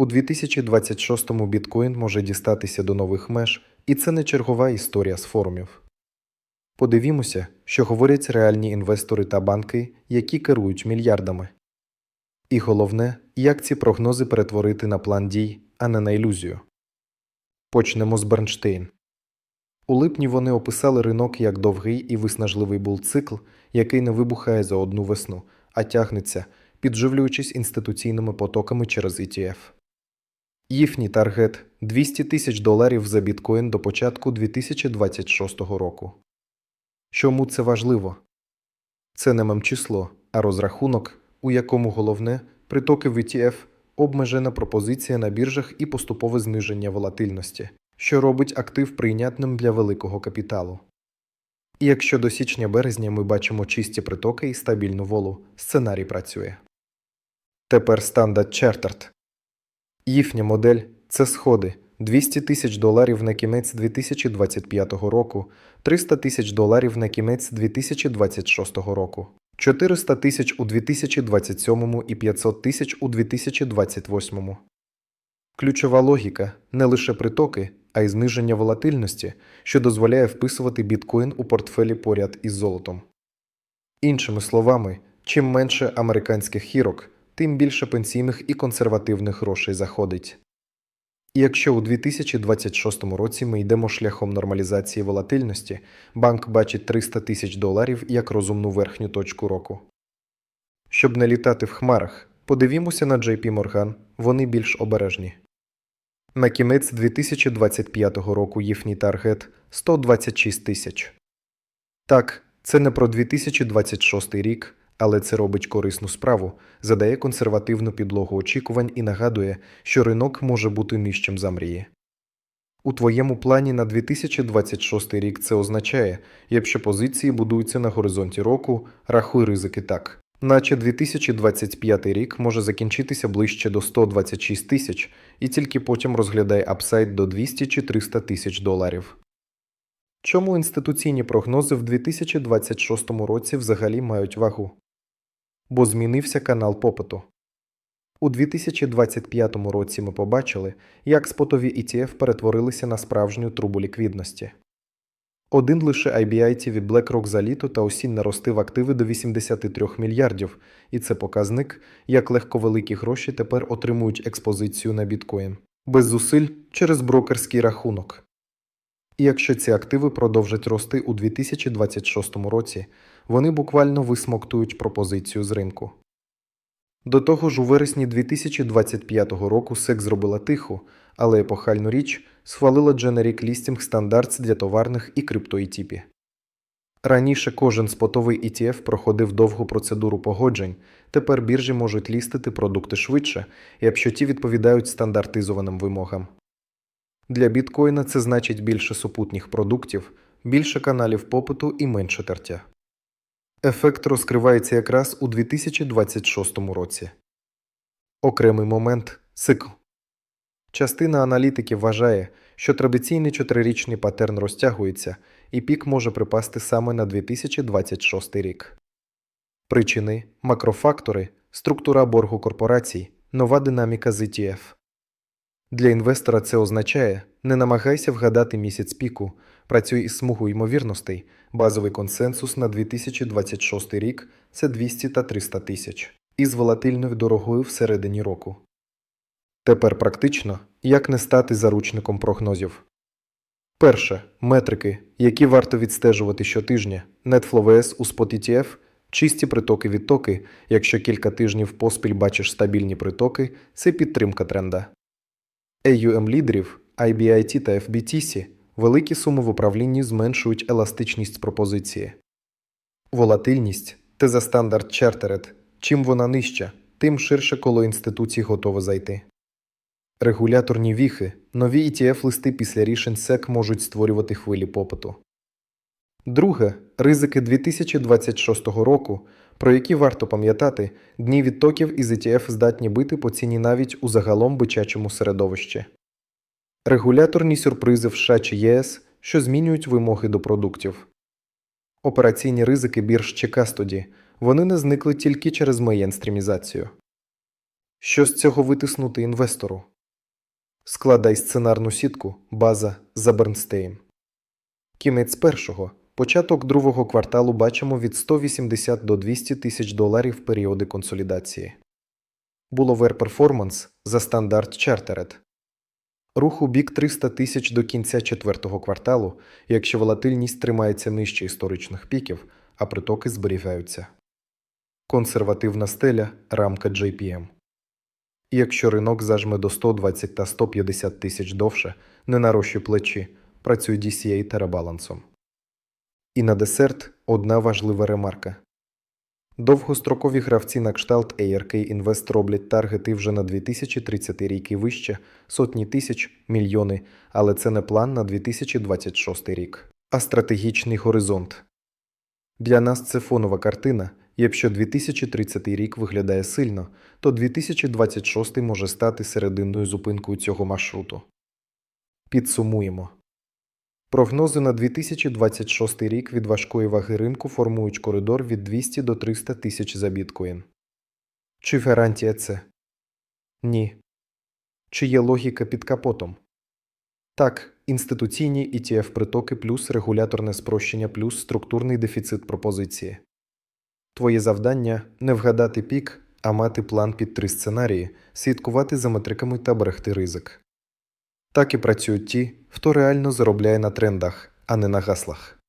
У 2026-му біткоін може дістатися до нових меж, і це не чергова історія з форумів. Подивімося, що говорять реальні інвестори та банки, які керують мільярдами. І головне, як ці прогнози перетворити на план дій, а не на ілюзію. Почнемо з Бернштейн. У липні вони описали ринок як довгий і виснажливий бул-цикл, який не вибухає за одну весну, а тягнеться, підживлюючись інституційними потоками через ETF. Їхній таргет 200 тисяч доларів за біткоін до початку 2026 року. Чому це важливо? Це не мемчисло, а розрахунок, у якому головне притоки в ETF, обмежена пропозиція на біржах і поступове зниження волатильності, що робить актив прийнятним для великого капіталу. І якщо до січня-березня ми бачимо чисті притоки і стабільну волу, сценарій працює. Тепер Standard Chartered. Їхня модель це сходи 200 тисяч доларів на кінець 2025 року, 300 тисяч доларів на кінець 2026 року, 400 тисяч у 2027 і 500 тисяч у 2028. Ключова логіка не лише притоки, а й зниження волатильності, що дозволяє вписувати біткоін у портфелі поряд із золотом. Іншими словами, чим менше американських хірок, тим більше пенсійних і консервативних грошей заходить. І якщо у 2026 році ми йдемо шляхом нормалізації волатильності, банк бачить 300 тисяч доларів як розумну верхню точку року. Щоб не літати в хмарах, подивімося на JP Morgan, вони більш обережні. На кінець 2025 року їхній таргет 126 тисяч. Так, це не про 2026 рік, але це робить корисну справу, задає консервативну підлогу очікувань і нагадує, що ринок може бути нижчим за мрії. У твоєму плані на 2026 рік це означає, якщо позиції будуються на горизонті року, рахуй ризики так. Наче 2025 рік може закінчитися ближче до 126 тисяч і тільки потім розглядай апсайд до 200 чи 300 тисяч доларів. Чому інституційні прогнози в 2026 році взагалі мають вагу? Бо змінився канал попиту. У 2025 році ми побачили, як спотові ETF перетворилися на справжню трубу ліквідності. Один лише IBIT від BlackRock за літо та осінь наростив активи до 83 мільярдів, і це показник, як легко великі гроші тепер отримують експозицію на біткоін без зусиль через брокерський рахунок. І якщо ці активи продовжать рости у 2026 році, вони буквально висмоктують пропозицію з ринку. До того ж, у вересні 2025 року SEC зробила тиху, але епохальну річ схвалила Generic Listing Standards для товарних і криптоІТіпі. Раніше кожен спотовий ETF проходив довгу процедуру погоджень, тепер біржі можуть лістити продукти швидше, якщо ті відповідають стандартизованим вимогам. Для біткоїна це значить більше супутніх продуктів, більше каналів попиту і менше тертя. Ефект розкривається якраз у 2026 році. Окремий момент цикл. Частина аналітиків вважає, що традиційний чотирирічний патерн розтягується, і пік може припасти саме на 2026 рік. Причини макрофактори, структура боргу корпорацій, нова динаміка з ETF. Для інвестора це означає не намагайся вгадати місяць піку, працюй із смугою ймовірностей, базовий консенсус на 2026 рік це 200 та 300 тисяч, із волатильною дорогою всередині року. Тепер практично, як не стати заручником прогнозів. Перше метрики, які варто відстежувати щотижня, NetFlowS у Spot ETF, чисті притоки відтоки, якщо кілька тижнів поспіль бачиш стабільні притоки, це підтримка тренда. AUM лідерів, IBIT та FBTC великі суми в управлінні зменшують еластичність пропозиції. Волатильність теза Standard Chartered. Чим вона нижча, тим ширше коло інституцій готове зайти. Регуляторні віхи, нові ETF-листи після рішень SEC можуть створювати хвилі попиту. Друге ризики 2026 року, про які варто пам'ятати, дні відтоків із ETF здатні бити по ціні навіть у загалом бичачому середовищі. Регуляторні сюрпризи в США чи ЄС, що змінюють вимоги до продуктів. Операційні ризики бірж чи кастоді, вони не зникли тільки через мейнстрімізацію. Що з цього витиснути інвестору? Складай сценарну сітку, база за Бернстейн. Кінець першого. Початок другого кварталу бачимо від 180 до 200 тисяч доларів періоди консолідації. Буловер перформанс за стандарт Chartered. Рух у бік 300 тисяч до кінця четвертого кварталу, якщо волатильність тримається нижче історичних піків, а притоки зберігаються. Консервативна стеля рамка JPM. Якщо ринок зажме до 120 та 150 тисяч довше, не нарощує плечі, працює DCA та ребалансом. І на десерт одна важлива ремарка. Довгострокові гравці на кшталт ARK Invest роблять таргети вже на 2030 рік і вище, сотні тисяч, мільйони, але це не план на 2026 рік, а стратегічний горизонт. Для нас це фонова картина. Якщо 2030 рік виглядає сильно, то 2026 може стати серединною зупинкою цього маршруту. Підсумуємо. Прогнози на 2026 рік від важкої ваги ринку формують коридор від 200 до 300 тисяч за біткоін. Чи гарантія це? Ні. Чи є логіка під капотом? Так, інституційні ETF притоки плюс регуляторне спрощення плюс структурний дефіцит пропозиції. Твоє завдання не вгадати пік, а мати план під три сценарії, слідкувати за метриками та берегти ризик. Так і працюють ті, хто реально заробляє на трендах, а не на гаслах.